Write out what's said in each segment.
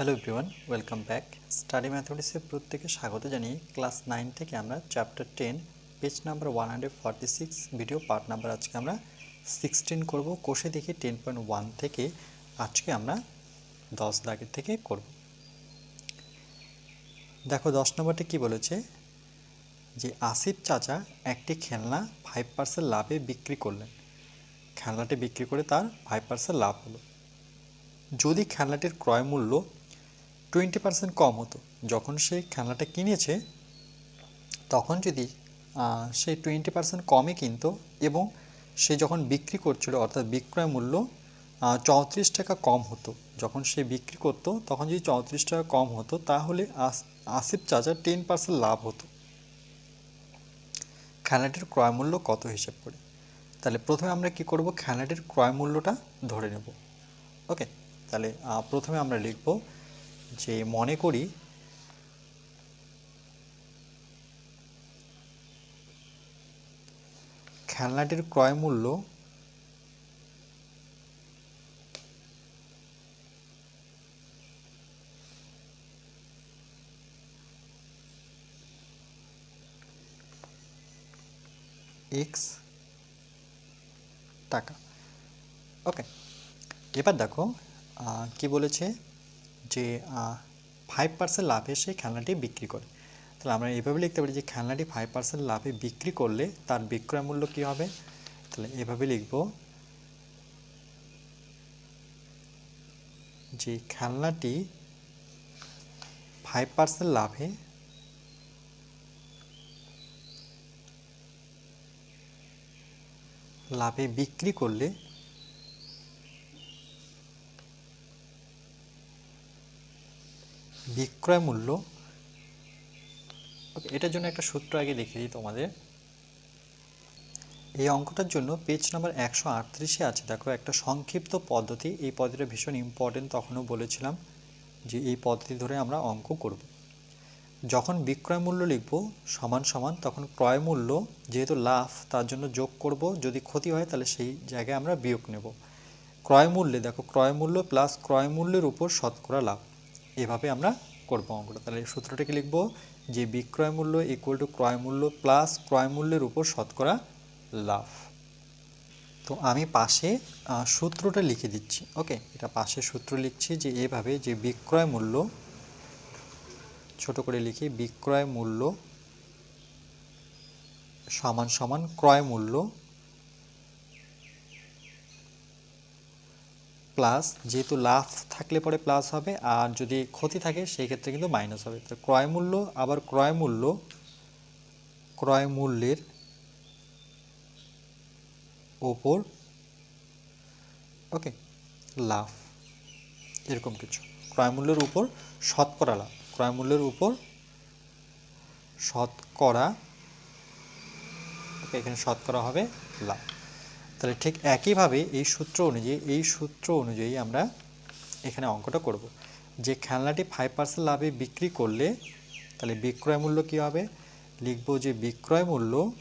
Hello everyone welcome back study ম্যাথমেটিক্সের প্রত্যেকে স্বাগত জানিয়ে ক্লাস নাইন থেকে আমরা chapter ten page number one hundred forty six video part number আজকে আমরা সিক্সটিন করব। কোষে দেখি টেন পয়েন্ট ওয়ান থেকে আজকে আমরা দশ দাগের থেকে করব। দেখো দশ নম্বরটি কি বলেছে? যে আসিফ চাচা একটি খেলনা ফাইভ পার্সেন্ট লাভে বিক্রি করলেন। খেলনাটি বিক্রি করে তার ফাইভ পার্সেন্ট লাভ হলো। যদি খেলনাটির ক্রয় মূল্য টোয়েন্টি পার্সেন্ট কম হতো। যখন সে খেলনাটা কিনেছে, তখন যদি সে টোয়েন্টি পার্সেন্ট কমে কিনতো এবং সে যখন বিক্রি করছিল, অর্থাৎ বিক্রয় মূল্য চৌত্রিশ টাকা কম হতো। যখন সে বিক্রি করতো, তখন যদি চৌত্রিশ টাকা কম হতো, তাহলে আস- আসিফ চাচার টেন পার্সেন্ট লাভ হতো। খেলাটির ক্রয় মূল্য কত হিসেব করে? তাহলে প্রথমে আমরা কি করব? খেলাটির ক্রয় মূল্যটা ধরে নেব। ওকে, তাহলে প্রথমে আমরা লিখব যে মনে করি খেলনাটির ক্রয় মূল্য এক্স টাকা। ওকে এবার দেখো কি বলেছে? যে ফাইভ পার্সেন্ট লাভে সে খেলনাটি বিক্রি করে। তাহলে আমরা এভাবে লিখতে পারি যে, খেলনাটি ফাইভ পার্সেন্ট লাভে বিক্রি করলে তার বিক্রয় মূল্য কী হবে? তাহলে এভাবে লিখব। যে, খেলনাটি ফাইভ পার্সেন্ট লাভে লাভে বিক্রি করলে বিক্রয় মূল্য। এটার জন্য একটা সূত্র আগে লিখে দিই তোমাদের। এই অঙ্কটার জন্য পেজ নাম্বার একশো আটত্রিশে আছে। দেখো, একটা সংক্ষিপ্ত পদ্ধতি। এই পদ্ধতিটা ভীষণ ইম্পর্টেন্ট তখনও বলেছিলাম যে এই পদ্ধতি ধরে আমরা অঙ্ক করব। যখন বিক্রয় মূল্য লিখব সমান সমান, তখন ক্রয় মূল্য যেহেতু লাভ তার জন্য যোগ করব। যদি ক্ষতি হয়, তাহলে সেই জায়গায় আমরা বিয়োগ নেব। ক্রয় মূল্যে, দেখো, ক্রয় মূল্য প্লাস ক্রয় মূল্যের উপর শতকরা লাভ। এভাবে আমরা করব অঙ্কটা। তাহলে সূত্রটাকে লিখব যে বিক্রয় মূল্য ইকুয়াল টু ক্রয় মূল্য প্লাস ক্রয় মূল্যের উপর শতকরা লাভ। তো আমি পাশে সূত্রটা লিখে দিচ্ছি, ওকে? এটা পাশে সূত্র লিখছি যে এভাবে যে বিক্রয় মূল্য, ছোট করে লিখি বিক্রয় মূল্য সমান সমান ক্রয় মূল্য প্লাস যেহেতু লাভ থাকলে পরে প্লাস হবে, আর যদি ক্ষতি থাকে সেই ক্ষেত্রে কিন্তু মাইনাস হবে। তো ক্রয় মূল্য, আবার ক্রয় মূল্য, ক্রয় মূল্যের ওপর ওকে লাভ এরকম কিছু। ক্রয় মূল্যের উপর শতকরা লাভ। ক্রয় মূল্যের উপর শতকরা ওকে এখানে শতকরা হবে লাভ। তাহলে ঠিক একইভাবে এই সূত্র অনুযায়ী, এই সূত্র অনুযায়ী আমরা এখানে অঙ্কটা করব। যে খেলনাটি ফাইভ পার্সেন্ট লাভে বিক্রি করলে, তাহলে বিক্রয় মূল্য কী হবে? লিখব যে বিক্রয় মূল্য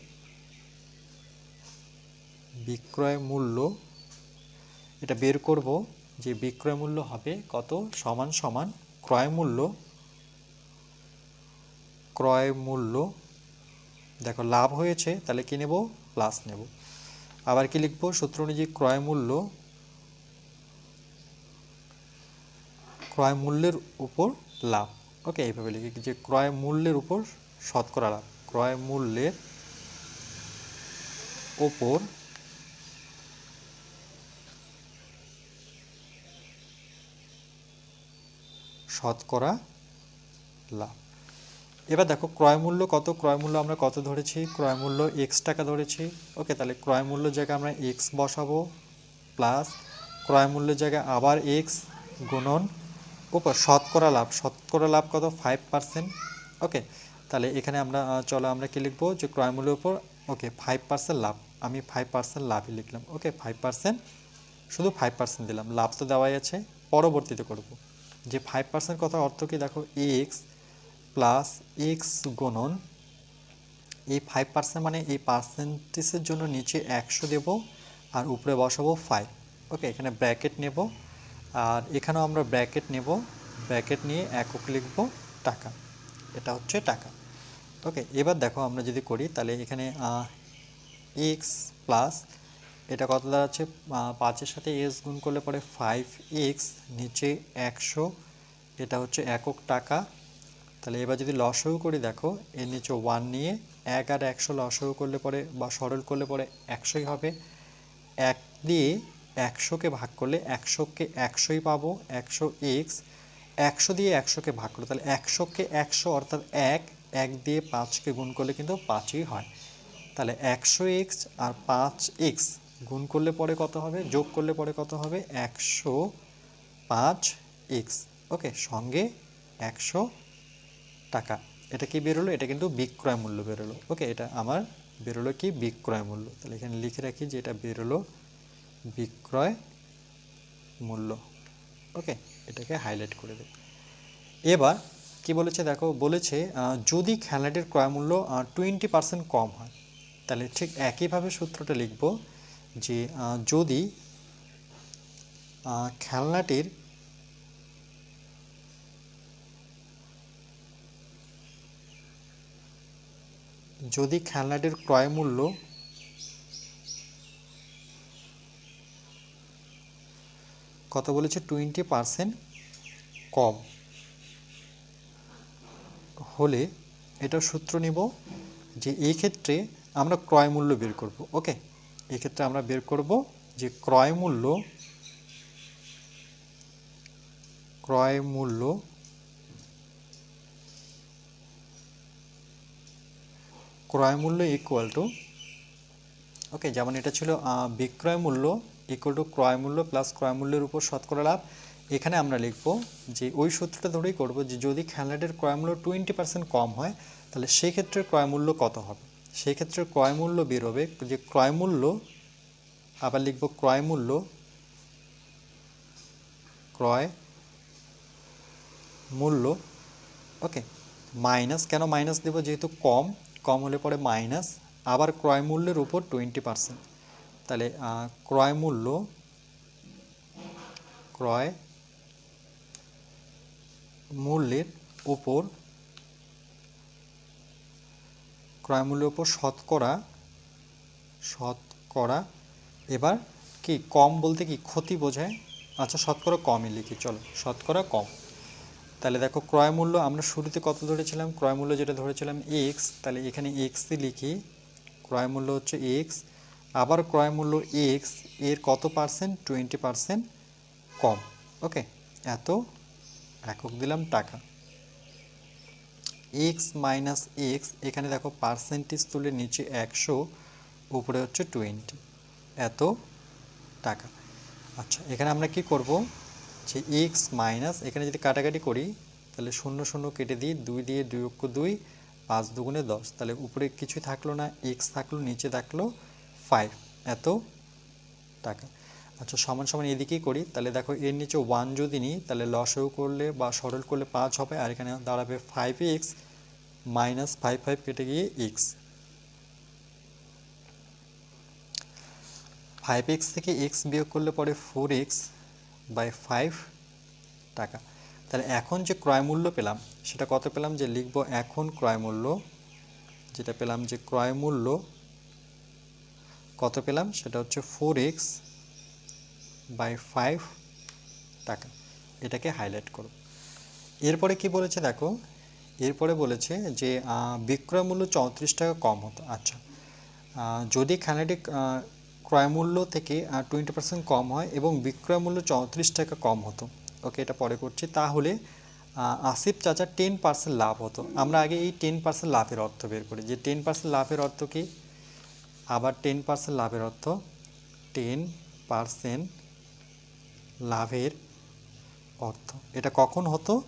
বিক্রয় মূল্য, এটা বের করব যে বিক্রয় মূল্য হবে কত? সমান সমান ক্রয় মূল্য ক্রয় মূল্য। দেখো লাভ হয়েছে, তাহলে কী নেব? প্লাস নেব। আবার কি লিখব? সূত্র অনুযায়ী ক্রয় মূল্য, ক্রয় মূল্যের উপর লাভ। ওকে এইভাবে লিখি যে ক্রয় মূল্যের উপর শতকরা লাভ। ক্রয় মূল্যের ওপর শতকরা লাভ। এবার দেখো, ক্রয় মূল্য কত? ক্রয় মূল্য আমরা কত ধরেছি? ক্রয় মূল্য এক্স টাকা ধরেছি। ওকে, তাহলে ক্রয় মূল্যের জায়গায় আমরা এক্স বসাবো প্লাস ক্রয় মূল্যের জায়গায় আবার এক্স গুণন উপর। শতকরা লাভ। শতকরা লাভ কত? ফাইভ পার্সেন্ট ওকে, তাহলে এখানে আমরা চলো আমরা কি লিখব? যে ক্রয় মূল্যের উপর, ওকে ফাইভ পার্সেন্ট লাভ। আমি ফাইভ পার্সেন্ট লাভই লিখলাম। ওকে ফাইভ পার্সেন্ট শুধু ফাইভ পার্সেন্ট দিলাম। লাভ তো দেওয়াই আছে। পরবর্তীতে করব। যে ফাইভ পার্সেন্ট কথা অর্থ কি? দেখো এক্স প্লাস এক্স গুণন এই ফাইভ পার্সেন্ট মানে এই পার্সেন্টেজের জন্য নিচে একশো দেব আর উপরে বসাবো ফাইভ ওকে এখানে ব্র্যাকেট নেব। আর এখানেও আমরা ব্র্যাকেট নেব। ব্র্যাকেট নিয়ে একক লিখব টাকা। এটা হচ্ছে টাকা। ওকে এবার দেখো আমরা যদি করি, তাহলে এখানে এক্স প্লাস এটা কত দাঁড়াচ্ছে? পাঁচের সাথে এস গুণ করলে পরে ফাইভ এক্স নিচে একশো। এটা হচ্ছে একক টাকা। তাহলে এবার যদি লসও করি, দেখো, এর নিচে ওয়ান নিয়ে এক আর একশো লসও করলে পরে বা সরল করলে পরে একশোই হবে। এক দিয়ে একশোকে ভাগ করলে একশোকে একশোই পাবো, একশো এক্স একশো দিয়ে একশোকে ভাগ করলে, তাহলে একশোকে একশো অর্থাৎ এক এক দিয়ে পাঁচকে গুণ করলে কিন্তু পাঁচই হয়। তাহলে একশো এক্স আর পাঁচ এক্স গুণ করলে পরে কত হবে? যোগ করলে পরে কত হবে? একশো পাঁচ এক্স ওকে, সঙ্গে একশো টাকা। এটা কি বেরোলো? এটা কিন্তু বিক্রয় মূল্য বেরোলো। ওকে, এটা আমার বেরোলো কি? বিক্রয় মূল্য। তাহলে এখানে লিখে রাখি যে এটা বেরোলো বিক্রয় মূল্য। ওকে, এটাকে হাইলাইট করে দেব। এবার কি বলেছে দেখো? বলেছে যদি খেলনাটির ক্রয় মূল্য টোয়েন্টি পার্সেন্ট কম হয়, তাহলে ঠিক একইভাবে সূত্রটা লিখব যে যদি খেলনাটির যদি খেলনাটির ক্রয় মূল্য কত বলেছে? টোয়েন্টি পার্সেন্ট কম। হলে এটা সূত্র নিব যে এই ক্ষেত্রে আমরা ক্রয় মূল্য বের করব, ওকে? এই ক্ষেত্রে আমরা বের করব যে ক্রয় মূল্য ক্রয় মূল্য ক্রয় মূল্য ইকুয়াল টু ওকে যেমন এটা ছিল বিক্রয় মূল্য ইকুয়াল টু ক্রয় মূল্য প্লাস ক্রয় মূল্যের উপর শতকরা লাভ। এখানে আমরা লিখব যে ওই সূত্রটা ধরেই করব যে যদি খেলনাটির ক্রয় মূল্য টোয়েন্টি পার্সেন্ট কম হয়, তাহলে সেই ক্ষেত্রে ক্রয় মূল্য কত হবে? সেই ক্ষেত্রে ক্রয় মূল্য বেরোবে যে ক্রয় মূল্য, আবার লিখব ক্রয় মূল্য ক্রয় মূল্য ওকে মাইনাস কেন মাইনাস দেব? যেহেতু কম কম হলে পরে মাইনাস, আবার ক্রয় মূল্যের উপর টোয়েন্টি পার্সেন্ট। তাহলে ক্রয় মূল্য ক্রয় মূল্যের উপর, ক্রয় মূল্যের উপর শতকরা শতকরা, এবার কি কম বলতে কি ক্ষতি বোঝায়? আচ্ছা শতকরা কমই লিখি, চলো, শতকরা কম। তাহলে দেখো ক্রয় মূল্য, আমরা শুরুতে কত ধরেছিলাম? ক্রয় মূল্য যেটা ধরেছিলাম এক্স তাহলে এখানে এক্সই লিখি, ক্রয় মূল্য হচ্ছে এক্স আবার ক্রয় মূল্য এক্সের কত পার্সেন্ট টোয়েন্টি পার্সেন্ট কম। ওকে এত একক দিলাম টাকা। এক্স মাইনাস এক্স এখানে দেখো পার্সেন্টেজ তুলে নিচে একশো, উপরে হচ্ছে টোয়েন্টি এত টাকা। আচ্ছা এখানে আমরা কি করব? যে এক্স মাইনাস এখানে যদি কাটাকাটি করি, তাহলে শূন্য শূন্য কেটে দিই, দুই দিয়ে দুই অক্ষ দুই, পাঁচ দুগুণে দশ। তাহলে উপরে কিছুই থাকল না এক্স থাকল, নিচে থাকল ফাইভ এত টাকা। আচ্ছা সমান সমান এদিকেই করি, তাহলে দেখো এর নিচে ওয়ান যদি নিই, তাহলে লসও করলে বা সরল করলে পাঁচ হবে, আর এখানে দাঁড়াবে five x minus five five কেটে গিয়ে এক্স ফাইভ এক্স থেকে এক্স বিয়োগ করলে পরে ফোর এক্স বাই ফাইভ টাকা। তাহলে এখন যে ক্রয় মূল্য পেলাম, সেটা কত পেলাম যে লিখব এখন ক্রয় মূল্য, যেটা পেলাম যে ক্রয় মূল্য, কত পেলাম? সেটা হচ্ছে ফোর এক্স বাই ফাইভ টাকা। এটাকে হাইলাইট করো। এরপরে কি বলেছে দেখো? এরপরে বলেছে যে বিক্রয় মূল্য চৌত্রিশ টাকা কম হতো। আচ্ছা। যদি খানাটি আহ, ক্রয় মূল্য থেকে টোয়েন্টি পার্সেন্ট কম হয় এবং বিক্রয় মূল্য চৌত্রিশ টাকা কম হতো। ওকে এটা পরে করছি। তাহলে আসিফ চাচা টেন পার্সেন্ট লাভ হতো। আমরা আগে এই টেন পার্সেন্ট লাভের অর্থ বের করি। যে টেন পার্সেন্ট লাভের অর্থ কি? আবার টেন পার্সেন্ট লাভের অর্থ টেন পার্সেন্ট লাভের অর্থ। এটা কখন হতো?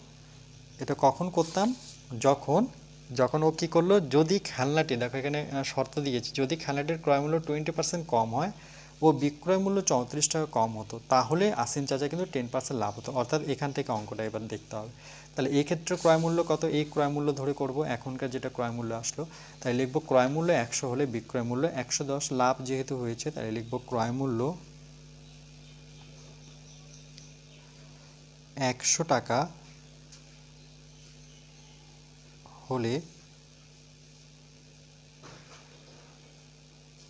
এটা কখন করতাম? যখন যখন ও কী করল, যদি খেলনাটি, দেখো এখানে শর্ত দিয়েছি, যদি খেলনাটির ক্রয় মূল্য টোয়েন্টি পার্সেন্ট কম হয়, ও বিক্রয় মূল্য চৌত্রিশ টাকা কম হতো, তাহলে আসিম চাচা কিন্তু টেন পার্সেন্ট লাভ হতো, অর্থাৎ এখান থেকে অঙ্কটা এবার দেখতে হবে। তাহলে এই ক্ষেত্রে ক্রয় মূল্য কত? এই ক্রয় মূল্য ধরে করব, এখনকার যেটা ক্রয় মূল্য আসলো, তাই লিখব ক্রয় মূল্য একশো হলে বিক্রয় মূল্য একশো দশ, লাভ যেহেতু হয়েছে, তাই লিখব ক্রয় মূল্য একশো টাকা হলে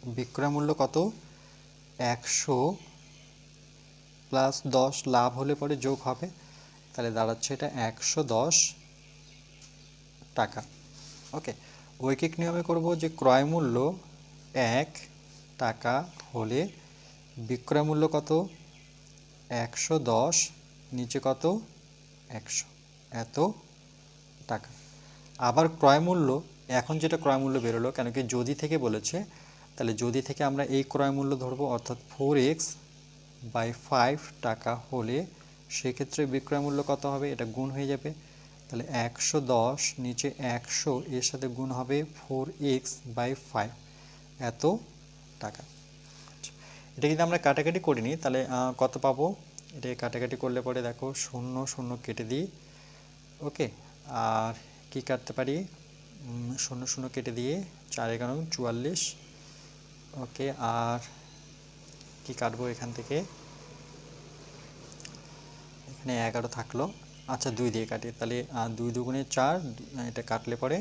বিক্রয় মূল্য কত? একশো প্লাস দশ লাভ হলে পরে যোগ হবে। তাহলে দাঁড়াচ্ছে এটা একশো দশ টাকা। ওকে, ঐকিক নিয়মে করব যে ক্রয় মূল্য এক টাকা হলে বিক্রয় মূল্য কত? একশো দশ, নিচে কত? একশো। এত টাকা। আবার ক্রয় মূল্য এখন যেটা ক্রয় মূল্য বেরোলো, কেন কি যদি থেকে বলেছে, তাহলে যদি থেকে আমরা এই ক্রয় মূল্য ধরবো, অর্থাৎ ফোর এক্স বাই ফাইভ টাকা হলে সেক্ষেত্রে বিক্রয় মূল্য কত হবে? এটা গুণ হয়ে যাবে। তাহলে একশো দশ নিচে একশো, এর সাথে গুণ হবে ফোর এক্স বাই ফাইভ এত টাকা। এটা কিন্তু আমরা কাটাকাটি করিনি, তাহলে কত পাবো? এটা কাটাকাটি করলে পরে দেখো, শূন্য শূন্য কেটে দিই। ওকে, আর কি কাটতে পারি? শূন্য শূন্য কেটে দিয়ে চার এগারো, চুয়াল্লিশ। ওকে, আর কি কাটবো এখান থেকে? এখানে এগারো থাকল। আচ্ছা দুই দিয়ে কাটি। তাহলে দুই দুগুণে চার এটা কাটলে পরে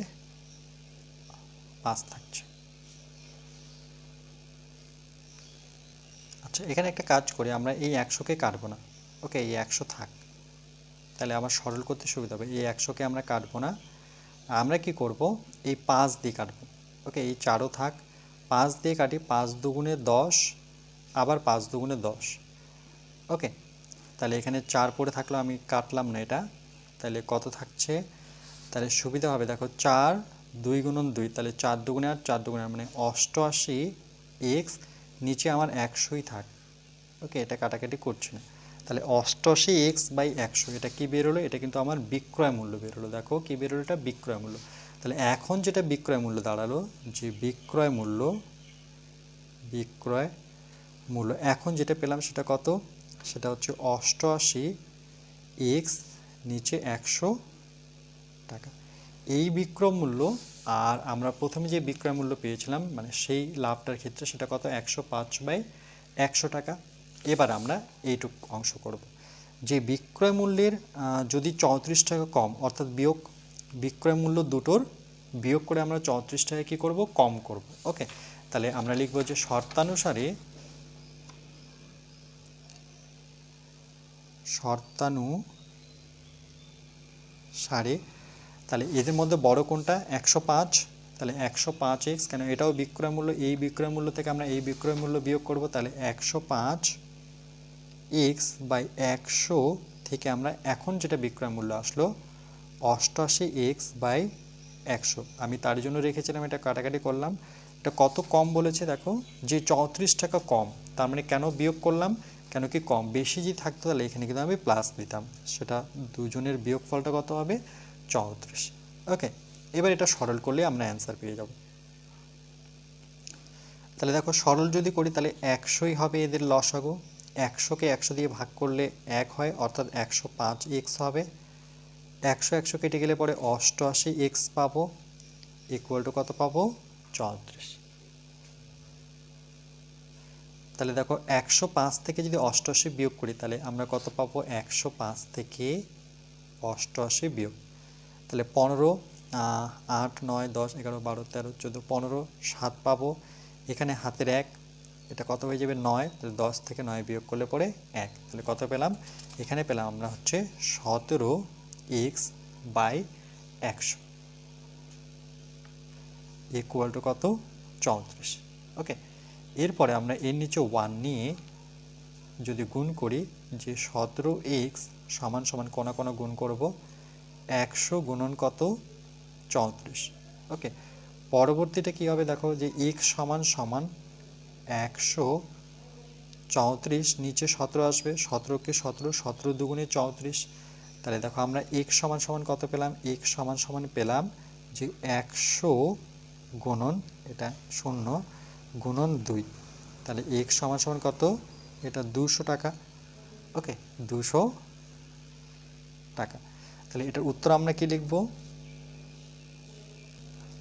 পাঁচ থাকছে। আচ্ছা এখানে একটা কাজ করি, আমরা এই একশোকে কাটবো না। ওকে, এই একশো থাক। তাহলে আমার সরল করতে সুবিধা হবে। এই একশোকে আমরা কাটবো না। আমরা কি করব? এই পাঁচ দিয়ে কাটবো। ওকে এই চারও থাক। পাঁচ দিয়ে কাটি পাঁচ দুগুণে দশ, আবার পাঁচ দুগুণে দশ। ওকে তাহলে এখানে চার পড়ে থাকল, আমি কাটলাম না এটা। তাহলে কত থাকছে? তাহলে সুবিধা হবে, দেখো চার দুই গুণন দুই, তাহলে চার দুগুণে আর চার দুগুণে মানে অষ্টআশি এক্স, নিচে আমার একশোই থাক। ওকে এটা কাটাকাটি করছে না। তাহলে অষ্টআশি এক্স বাই একশো, এটা কি বেরোলো? এটা কিন্তু আমার বিক্রয় মূল্য বেরোলো। দেখো কি বেরোলো এটা বিক্রয় মূল্য। তাহলে এখন যেটা বিক্রয় মূল্য দাঁড়াল, যে বিক্রয় মূল্য বিক্রয় মূল্য, এখন যেটা পেলাম সেটা কত? সেটা হচ্ছে অষ্টআশি এক্স নিচে একশো টাকা। এই বিক্রয় মূল্য, আর আমরা প্রথমে যে বিক্রয় মূল্য পেয়েছিলাম মানে সেই লাভটার ক্ষেত্রে সেটা কত? একশো পাঁচ বাই একশো টাকা। এবার আমরা এইটুক অংশ করব। যে বিক্রয় মূল্যের যদি চৌত্রিশ টাকা কম, অর্থাৎ বিয়োগ, বিক্রয় মূল্য দুটোর বিয়োগ করে আমরা চৌত্রিশ টাকা কী করব? কম করব। ওকে? তাহলে আমরা লিখব যে শর্তানুসারে, শর্তানু সারে, তাহলে এদের মধ্যে বড় কোনটা? একশো পাঁচ। তাহলে একশো পাঁচ এক্স কেন? এটাও বিক্রয় মূল্য, এই বিক্রয় মূল্য থেকে আমরা এই বিক্রয় মূল্য বিয়োগ করব, তাহলে একশো পাঁচ এক্স বাই একশো থেকে আমরা এখন যেটা বিক্রয় মূল্য আসলো অষ্টআশি এক্স বাই একশো। আমি তার জন্য রেখেছিলাম, এটা কাটাকাটি করলাম। এটা কত কম বলেছে দেখো? যে চৌত্রিশ টাকা কম, তার মানে কেন বিয়োগ করলাম? কেন কি কম? বেশি যদি থাকতো তাহলে এখানে কিন্তু আমি প্লাস দিতাম। সেটা দুজনের বিয়োগ ফলটা কত হবে? চৌত্রিশ। ওকে, এবার এটা সরল করলে আমরা অ্যান্সার পেয়ে যাব। তাহলে দেখো সরল যদি করি তাহলে একশোই হবে এদের লসাগু। একশোকে একশো দিয়ে ভাগ করলে এক হয়, অর্থাৎ একশো পাঁচ এক্স হবে। একশো একশো কেটে গেলে পরে অষ্টআশি এক্স পাবো ইকুয়াল টু কত পাবো? চৌত্রিশ। তাহলে দেখো, একশো পাঁচ থেকে যদি অষ্টআশি বিয়োগ করি, তাহলে আমরা কত পাবো? একশো পাঁচ থেকে অষ্টআশি বিয়োগ। তাহলে পনেরো আট, নয়, দশ, এগারো, বারো, তেরো, চোদ্দ, পনেরো, সাত পাবো। এখানে হাতের এক এটা কত হয়ে যাবে? নয়। তাহলে দশ থেকে নয় বিয়োগ করলে পরে এক। তাহলে কত পেলাম? এখানে পেলাম আমরা হচ্ছে সতেরো এক্স বাই একশো। ইকুয়াল টু কত? চৌত্রিশ। ওকে এরপরে আমরা এর নিচে ওয়ান নিয়ে যদি গুণ করি, যে সতেরো এক্স সমান সমান কোনা কোনা গুণ করব, একশো গুণন কত? চৌত্রিশ। ওকে পরবর্তীটা কী হবে? দেখো যে এক্স সমান সমান একশো চৌত্রিশ নিচে সতেরো আসবে। সতেরোকে সতেরো সতেরো দুগুণে চৌত্রিশ। তাহলে দেখো আমরা এক সমান সমান কত পেলাম? এক সমান সমান পেলাম যে একশো গুণন, এটা শূন্য, গুণন দুই। তাহলে এক সমান সমান কত? এটা দুশো টাকা। ওকে, দুশো টাকা। তাহলে এটার উত্তর আমরা কি লিখব?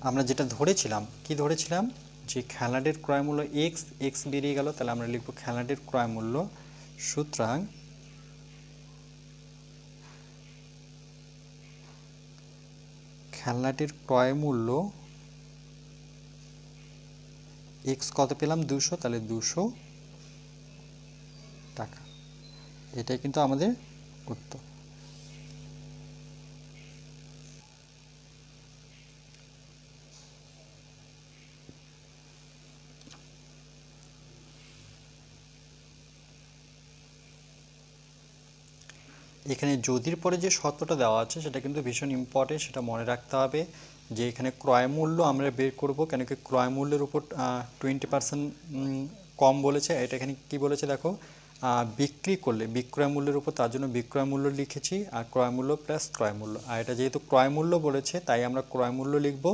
আমরা যেটা ধরেছিলাম, কি ধরেছিলাম? যে খেলাটির ক্রয় মূল্য এক্স এক্স বেরিয়ে গেল, তাহলে আমরা লিখব খেলাটির ক্রয় মূল্য সুতরাং খেলনাটির ক্রয় মূল্য এক্স কত পেলাম? দুশো, তাহলে দুশো টাকা। এটাই কিন্তু আমাদের উত্তর। এখানে যদির পরে যে শর্তটা দেওয়া আছে, সেটা কিন্তু ভীষণ ইম্পর্টেন্ট সেটা মনে রাখতে হবে যে এখানে ক্রয় মূল্য আমরা বের করব, কেন কি ক্রয় মূল্যের উপর টোয়েন্টি পার্সেন্ট কম বলেছে। এটা এখানে কি বলেছে দেখো? বিক্রি করলে, বিক্রয় মূল্যের উপর তার জন্য বিক্রয় মূল্য লিখেছি, আর ক্রয় মূল্য প্লাস ক্রয় মূল্য। আর এটা যেহেতু ক্রয় মূল্য বলেছে, তাই আমরা ক্রয় মূল্য লিখব।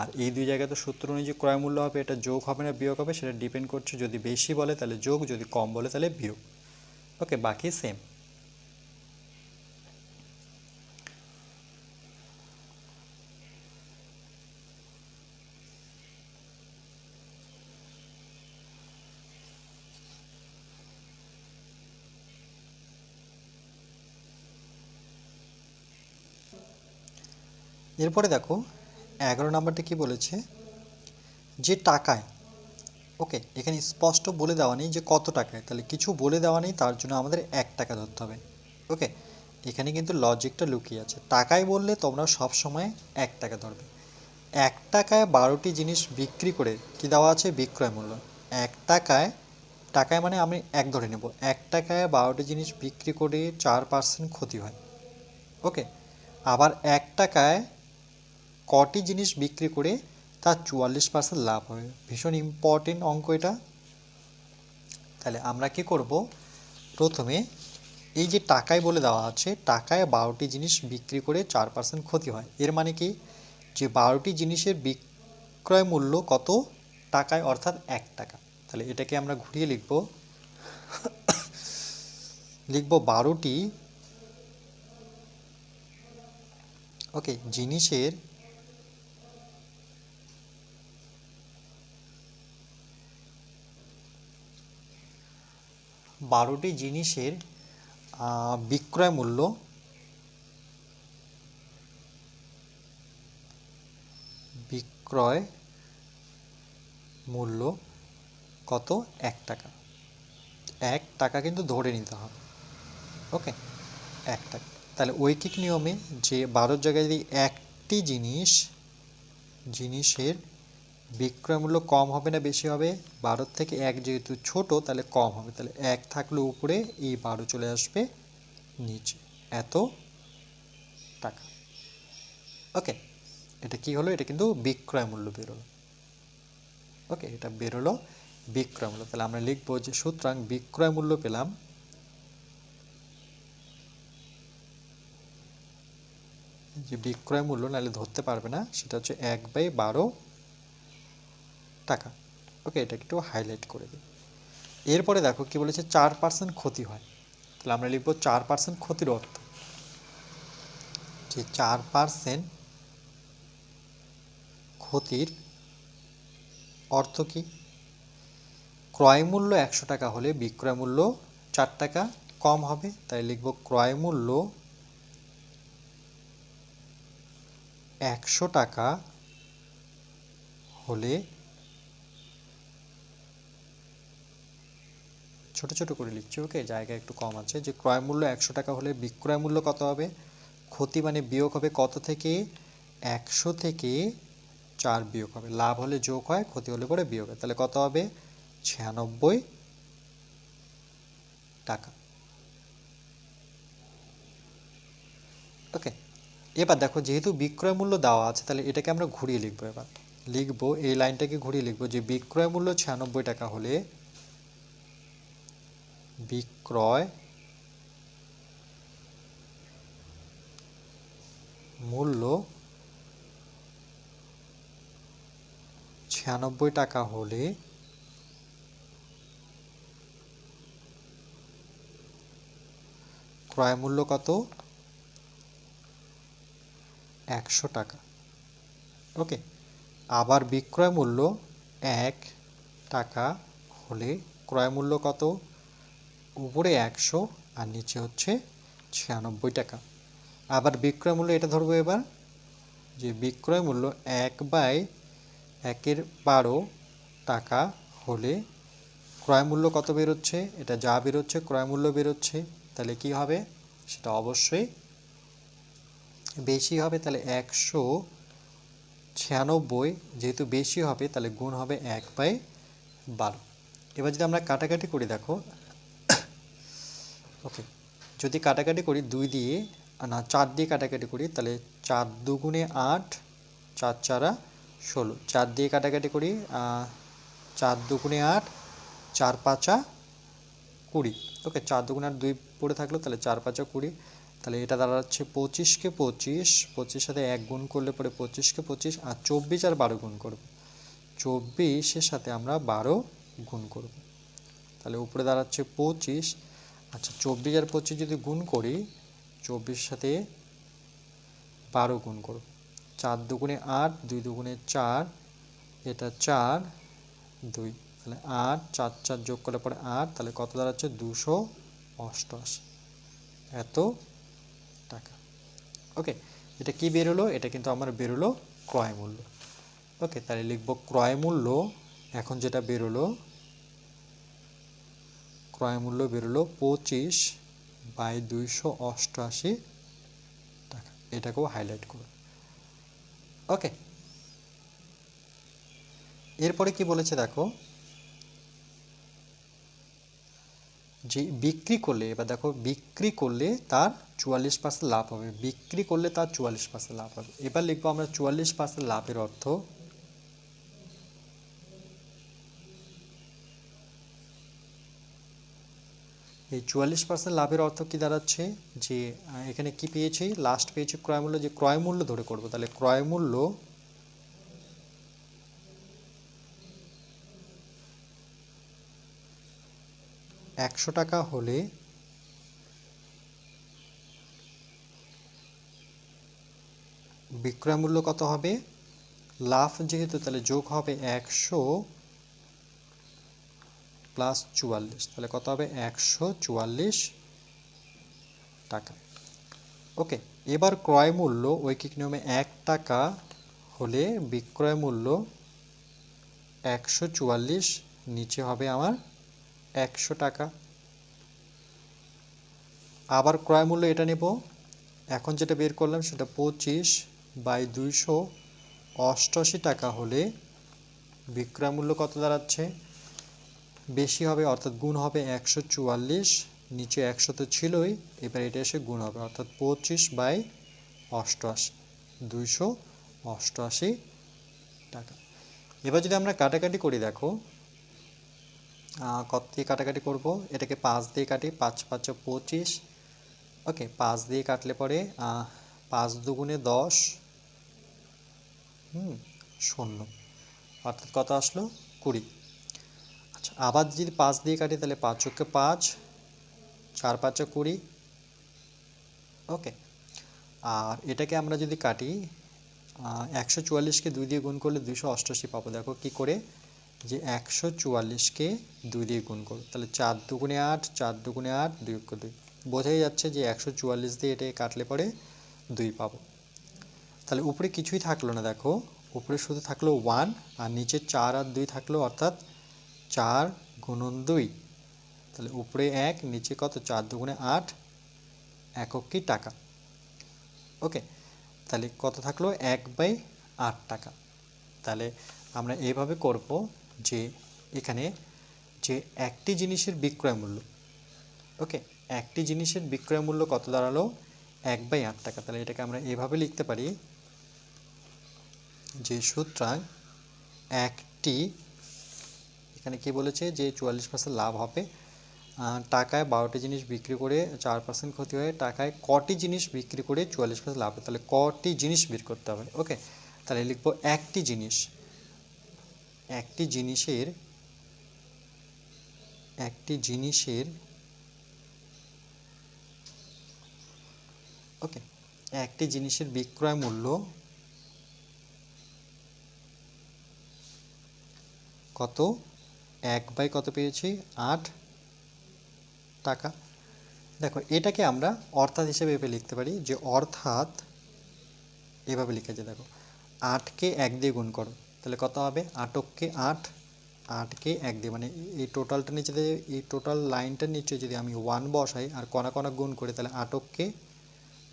আর এই দুই জায়গায় তো সূত্র অনুযায়ী ক্রয় মূল্য হবে, এটা যোগ হবে না, বিয়োগ হবে, সেটা ডিপেন্ড করছে যদি বেশি বলে, তাহলে যোগ, যদি কম বলে, তাহলে বিয়োগ। ওকে বাকি সেম এরপরে দেখো, এগারো নাম্বারটা কি বলেছে? যে টাকায়, ওকে, এখানে স্পষ্ট বলে দেওয়া নেই যে কত টাকায়। তাহলে কিছু বলে দেওয়া নেই, তার জন্য আমাদের এক টাকা ধরতে হবে। ওকে, এখানে কিন্তু লজিকটা লুকিয়ে আছে। টাকায় বললে তোমরা সব সময় এক টাকা ধরবে। এক টাকায় বারোটি জিনিস বিক্রি করে কি দেওয়া আছে? বিক্রয় মূল্য। এক টাকায় টাকায় মানে আমি এক ধরে নেব। এক টাকায় বারোটি জিনিস বিক্রি করে চার পার্সেন্ট ক্ষতি হয়। ওকে, আবার এক টাকায় কটি জিনিস বিক্রি করে তার চুয়াল্লিশ পার্সেন্ট লাভ হবে। ভীষণ ইম্পর্টেন্ট অঙ্ক এটা। তাহলে আমরা কি করব? প্রথমে এই যে টাকায় বলে দেওয়া আছে, টাকায় বারোটি জিনিস বিক্রি করে চার পার্সেন্ট ক্ষতি হয়। এর মানে কি? যে বারোটি জিনিসের বিক্রয় মূল্য কত? টাকায়, অর্থাৎ এক টাকা। তাহলে এটাকে আমরা ঘুরিয়ে লিখব। লিখব বারোটি ওকে জিনিসের বারোটি জিনিসের বিক্রয় মূল্য বিক্রয় মূল্য কত? এক টাকা। এক টাকা কিন্তু ধরে নিতে হবে। ওকে? এক টাকা। তাহলে ঐকিক নিয়মে যে বারোর জায়গায় যদি একটি জিনিস, জিনিসের বিক্রয় মূল্য কম হবে না বেশি হবে? বারোর থেকে এক যেহেতু ছোট, তাহলে কম হবে। তাহলে এক থাকলে উপরে, এই বারো চলে আসবে নিচে। এত টাকা। ওকে, এটা কি হলো? এটা কিন্তু বিক্রয় মূল্য বেরোলো। ওকে, এটা বেরোলো বিক্রয় মূল্য তাহলে আমরা লিখব যে, সুতরাং বিক্রয় মূল্য পেলাম যে বিক্রয় মূল্য নাহলে ধরতে পারবে না, সেটা হচ্ছে এক বাই বারো টাকা। ওকে এটা একটু হাইলাইট করে দিই। এরপরে দেখো কি বলেছে, চার পার্সেন্ট ক্ষতি হয়। তাহলে আমরা লিখব চার পার্সেন্ট ক্ষতির অর্থ। যে চার পার্সেন্ট ক্ষতির অর্থ কি? ক্রয় মূল্য একশো টাকা হলে বিক্রয় মূল্য চার টাকা কম হবে। তাই লিখব ক্রয় মূল্য একশো টাকা হলে ছোট ছোট করে লিখছি ওকে জায়গা একটু কম আছে। যে ক্রয় মূল্য একশো টাকা হলে বিক্রয় মূল্য কত হবে? ক্ষতি মানে বিয়োগ হবে কত থেকে? একশো থেকে চার বিয়োগ হবে। লাভ হলে যোগ হয়, ক্ষতি হলে পরে বিয়োগ হয়। তাহলে কত হবে? ছিয়ানব্বই টাকা। ওকে এবার দেখো, যেহেতু বিক্রয় মূল্য দেওয়া আছে, তাহলে এটাকে আমরা ঘুরিয়ে লিখব এবার। লিখব, এই লাইনটাকে ঘুরিয়ে লিখব যে বিক্রয় মূল্য ছিয়ানব্বই টাকা হলে বিক্রয় মূল্য ছিয়ানব্বই টাকা হলে ক্রয় মূল্য কত? একশো টাকা। ওকে, আবার বিক্রয় মূল্য এক টাকা হলে ক্রয় মূল্য কত? উপরে একশো আর নিচে হচ্ছে ছিয়ানব্বই টাকা। আবার বিক্রয় মূল্য এটা ধরবো এবার, যে বিক্রয় মূল্য এক বাই একের বারো টাকা হলে ক্রয় মূল্য কত বেরোচ্ছে? এটা যা বেরোচ্ছে, ক্রয় মূল্য বেরোচ্ছে, তাহলে কি হবে? সেটা অবশ্যই বেশি হবে, তাহলে একশো ছিয়ানব্বই, যেহেতু বেশি হবে, তাহলে গুণ হবে এক বাই বারো। এবার যদি আমরা কাটাকাটি করি, দেখো ওকে যদি কাটাকাটি করি দুই দিয়ে না, চার দিয়ে কাটাকাটি করি, তাহলে চার দুগুণে আট, চার চারা ষোলো। চার দিয়ে কাটাকাটি করি চার দুগুণে আট, চার পাঁচা কুড়ি। ওকে চার দুগুণে আট দুই পড়ে থাকল, তাহলে চার পাঁচা কুড়ি। তাহলে এটা দাঁড়াচ্ছে পঁচিশকে পঁচিশ পঁচিশ সাথে এক গুণ করলে পরে পঁচিশকে পঁচিশ, আর চব্বিশ আর বারো গুণ করব। চব্বিশের সাথে আমরা বারো গুণ করব। তাহলে উপরে দাঁড়াচ্ছে পঁচিশ আচ্ছা চব্বিশ আর পঁচিশ যদি গুণ করি চব্বিশ সাথে বারো গুণ করো চার দুগুণে আট, দুই দুগুণে চার, এটা চার, দুই। তাহলে আট, চার চার যোগ করলে পরে আট, তাহলে কত দাঁড়াচ্ছে? দুশো অষ্টআশি। এত টাকা। ওকে, এটা কি বেরোলো এটা কিন্তু আমার বেরোলো ক্রয় মূল্য। ওকে, তাহলে লিখব ক্রয় মূল্য। এখন যেটা বেরোলো ক্রয় মূল্য বেরোলো পঁচিশ বাই দুইশো অষ্টআশি। টাকা, এটাকেও হাইলাইট করো ওকে এরপরে কি বলেছে দেখো? যে বিক্রি করলে, এবার দেখো বিক্রি করলে তার চুয়াল্লিশ পার্সেন্ট লাভ হবে। বিক্রি করলে তার চুয়াল্লিশ পার্সেন্ট লাভ হবে। এবার লিখব আমরা চুয়াল্লিশ পার্সেন্ট লাভের অর্থ। এই চুয়াল্লিশ পার্সেন্ট লাভের অর্থ কি দাঁড়াচ্ছে? যে এখানে কি পেয়েছি? লাস্ট পেয়েছি ক্রয় মূল্য যে ক্রয় মূল্য ধরে করব। তাহলে ক্রয় মূল্য একশো টাকা হলে বিক্রয় মূল্য কত হবে? লাভ যেহেতু, তাহলে যোগ হবে একশো। প্লাস চুয়াল্লিশ, তাহলে কত হবে? একশো চুয়াল্লিশ টাকা। ওকে, এবার ক্রয় মূল্য, ঐকিক নিয়মে এক টাকা হলে বিক্রয় মূল্য একশো চুয়াল্লিশ, নিচে হবে আমার একশো টাকা। আবার ক্রয় মূল্য এটা নেব। এখন যেটা বের করলাম সেটা পঁচিশ বাই দুইশো অষ্টআশি টাকা হলে বিক্রয় মূল্য কত দাঁড়াচ্ছে? বেশি হবে, অর্থাৎ গুণ হবে একশো চুয়াল্লিশ, নিচে একশো তো ছিলই, এবার এটা এসে গুণ হবে, অর্থাৎ পঁচিশ বাই অষ্টআশি, দুইশো অষ্টআশি টাকা। এবার যদি আমরা কাটাকাটি করি, দেখো কত দিয়ে কাটাকাটি করব? এটাকে পাঁচ দিয়ে কাটি, পাঁচ পাঁচ পঁচিশ, ওকে, পাঁচ দিয়ে কাটলে পরে পাঁচ দুগুণে দশ, হুম, শূন্য, অর্থাৎ কত আসলো? কুড়ি। আবার যদি পাঁচ দিয়ে কাটি, তাহলে পাঁচ চোখে পাঁচ, চার পাঁচে কুড়ি। ওকে। আর এটাকে আমরা যদি কাটি একশো চুয়াল্লিশকে দুই দিয়ে গুণ করলে দুশো অষ্টআশি পাবো। দেখো কি করে? যে একশো চুয়াল্লিশকে দুই দিয়ে গুণ করো। তাহলে চার দুগুণে আট, চার দুগুণে আট, দুই অক্ষ দুই। বোঝাই যাচ্ছে যে একশো চুয়াল্লিশ দিয়ে এটাকে কাটলে পরে দুই পাবো। তাহলে উপরে কিছুই থাকল না, দেখো। উপরে শুধু থাকল ওয়ান আর নিচে চার আর দুই থাকল, অর্থাৎ চার গুণন দুই। তাহলে উপরে এক, নিচে কত? চার দুগুণে আট একক কি টাকা? ওকে, তাহলে কত থাকল? এক বাই আট টাকা। তাহলে আমরা এইভাবে করব যে এখানে যে একটি জিনিসের বিক্রয় মূল্য, ওকে, একটি জিনিসের বিক্রয় মূল্য কত দাঁড়াল? এক বাই আট টাকা। তাহলে এটাকে আমরা এভাবে লিখতে পারি যে সুতরাং একটি এখানে কি বলেছে যে চুয়াল্লিশ পার্সেন্ট লাভ হবে। টাকায় বারোটি জিনিস বিক্রি করে চার পার্সেন্ট ক্ষতি হয় টাকায় কটি জিনিস বিক্রি করে চুয়াল্লিশ পার্সেন্ট লাভ হয় তাহলে কটি জিনিস বের করতে হবে ওকে তাহলে লিখব একটি জিনিস। একটি জিনিসের একটি জিনিসের ওকে একটি জিনিসের বিক্রয় মূল্য কত? এক বাই কত পেয়েছি? আট টাকা। দেখো, এটাকে আমরা অর্থাৎ হিসেবে এভাবে লিখতে পারি যে অর্থাৎ এভাবে লিখেছে দেখো, আটকে এক দিয়ে গুণ করো। তাহলে কত হবে? আটককে আট, আটকে এক দিয়ে। মানে এই টোটালটা নিচে এই টোটাল লাইনটার নিচে যদি আমি ওয়ান বসাই আর কণা কণা গুণ করি, তাহলে আটককে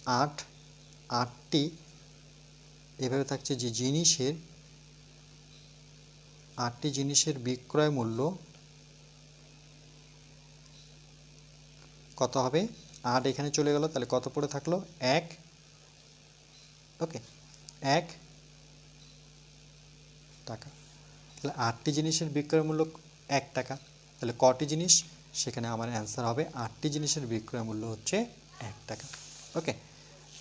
আট, আটটি এভাবে থাকছে যে জিনিসের আটটি জিনিসের বিক্রয় মূল্য কত হবে? আট এখানে চলে গেল, তাহলে কত পড়ে থাকল? এক। ওকে, এক টাকা। তাহলে আটটি জিনিসের বিক্রয় মূল্য এক টাকা। তাহলে কটি জিনিস? সেখানে আমার অ্যান্সার হবে, আটটি জিনিসের বিক্রয় মূল্য হচ্ছে এক টাকা। ওকে,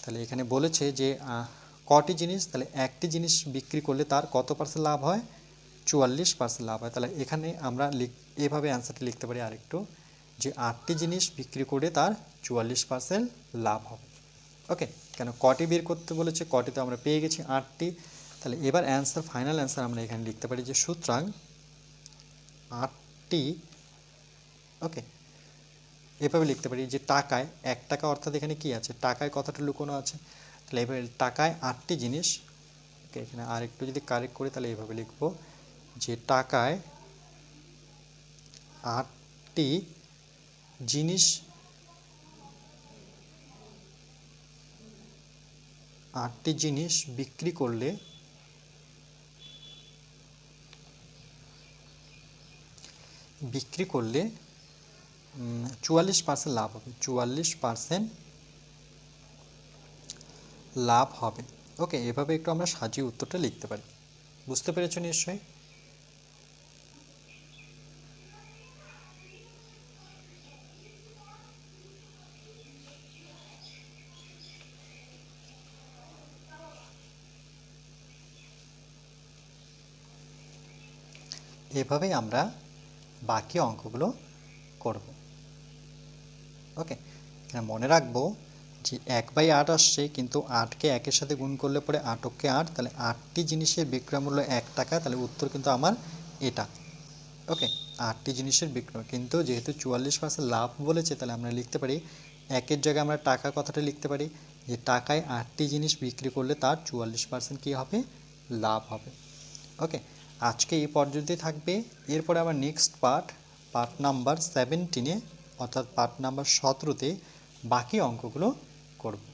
তাহলে এখানে বলেছে যে কটি জিনিস? তাহলে একটি জিনিস বিক্রি করলে তার কত পার্সেন্ট লাভ হয়? চুয়াল্লিশ পার্সেন্ট লাভ হয়। তাহলে এখানে আমরা লিখ, এভাবে অ্যান্সারটি লিখতে পারি আরেকটু, যে আটটি জিনিস বিক্রি করে তার চুয়াল্লিশ পার্সেন্ট লাভ হবে। ওকে কেন কটি বের করতে বলেছে? কটি তো আমরা পেয়ে গেছি আটটি। তাহলে এবার অ্যান্সার ফাইনাল অ্যান্সার আমরা এখানে লিখতে পারি যে সুতরাং আটটি ওকে এভাবে লিখতে পারি যে টাকায়, এক টাকা অর্থাৎ এখানে কি আছে? টাকায় কথাটা লুকোনো আছে। তাহলে এভাবে টাকায় আটটি জিনিস ওকে এখানে আর একটু যদি কারেক্ট করি তাহলে এভাবে লিখব। যে টাকায় আটটি জিনিস আটটি জিনিস বিক্রি করলে বিক্রি করলে চুয়াল্লিশ পার্সেন্ট লাভ হবে। চুয়াল্লিশ পার্সেন্ট লাভ হবে। ওকে, এভাবে একটু আমরা সাজিয়ে উত্তরটা লিখতে পারি। বুঝতে পেরেছ নিশ্চয়ই? এভাবেই আমরা বাকি অঙ্কগুলো করব। ওকে মনে রাখব যে এক বাই আট আসছে, কিন্তু আটকে একের সাথে গুণ করলে পরে আটককে আট, তাহলে আটটি জিনিসের বিক্রয় মূল্য এক টাকা, তাহলে উত্তর কিন্তু আমার এটা। ওকে আটটি জিনিসের বিক্রয়, কিন্তু যেহেতু চুয়াল্লিশ পার্সেন্ট লাভ বলেছে, তাহলে আমরা লিখতে পারি, একের জায়গায় আমরা টাকা কথাটা লিখতে পারি, যে টাকায় আটটি জিনিস বিক্রি করলে তার চুয়াল্লিশ পার্সেন্ট কী হবে? লাভ হবে। ওকে আজকে এই পর্যন্তই থাকবে। এরপরে আবার নেক্সট পার্ট পার্ট নাম্বার সেভেন্টিনে অর্থাৎ পার্ট নাম্বার সতেরোতে বাকি অঙ্কগুলো করব।